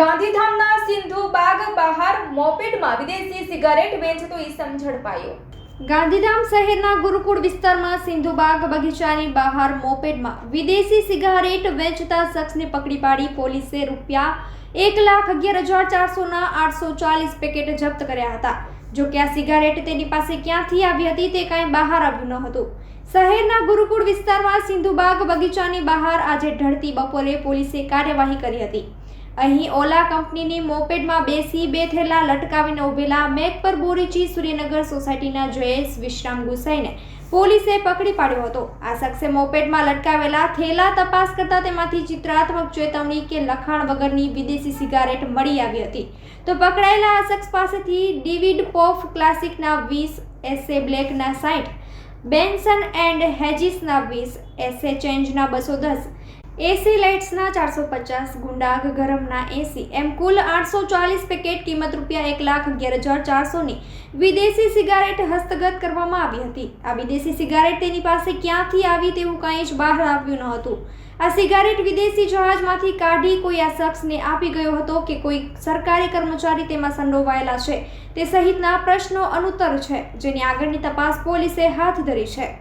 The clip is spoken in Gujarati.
ગાંધીધામના સિંધુ બાગ બહાર મોપેડમાં વિદેશી સિગારેટ વેચતો ઈસમ ઝડપાયો. ગાંધીધામ શહેરના ગુરુકુળ વિસ્તારમાં સિંધુબાગ બગીચાની બહાર મોપેડમાં વિદેશી સિગારેટ વેચતા શખ્સને પકડી પાડી પોલીસે રૂપિયા એક લાખ અગિયાર હજાર ચારસોના આઠસો ચાલીસ પેકેટ જપ્ત કર્યા હતા. જો કે આ સિગારેટ તેની પાસે ક્યાંથી આવી હતી તે કાંઈ બહાર આવ્યું ન હતું. શહેરના ગુરુકુળ વિસ્તારમાં સિંધુબાગ બગીચાની બહાર આજે ઢળતી બપોરે પોલીસે કાર્યવાહી કરી હતી. અહીં ઓલા કંપનીની મોપેડમાં બેસી બે થેલા લટકાવીને ઉભેલા મેઘ પર બોરીચી સૂર્યનગર સોસાયટીના જયેશ વિશ્રામ ગુસાઈને પોલીસે પકડી પાડ્યો હતો. આ શખ્સે મોપેડમાં લટકાવેલા થેલા તપાસ કરતા તેમાંથી ચિત્રાત્મક ચેતવણી કે લખાણ વગરની વિદેશી સિગારેટ મળી આવી હતી. તો પકડાયેલા આ શખ્સ પાસેથી ડિવિડ પોફ ક્લાસિકના વીસ, એસે બ્લેકના સાઠ બેન્સન એન્ડ હેજીસના વીસ, એસે ચેન્જના બસો દસ એસી લાઇટ્સના ચારસો પચાસ, ગુંડાગ ગરમના એસી એમ કુલ આઠસો ચાલીસ પેકેટ કિંમત રૂપિયા એક લાખ અગિયાર હજાર ચારસોની વિદેશી સિગારેટ હસ્તગત કરવામાં આવી હતી. આ વિદેશી સિગારેટ તેની પાસે ક્યાંથી આવી તેવું કાંઈ જ બહાર આવ્યું ન હતું આ સિગારેટ વિદેશી જહાજમાંથી કાઢી કોઈ આ શખ્સને આપી ગયો હતો કે કોઈ સરકારી કર્મચારી તેમાં સંડોવાયેલા છે તે સહિતના પ્રશ્નો અનુત્તર છે, જેની આગળની તપાસ પોલીસે હાથ ધરી છે.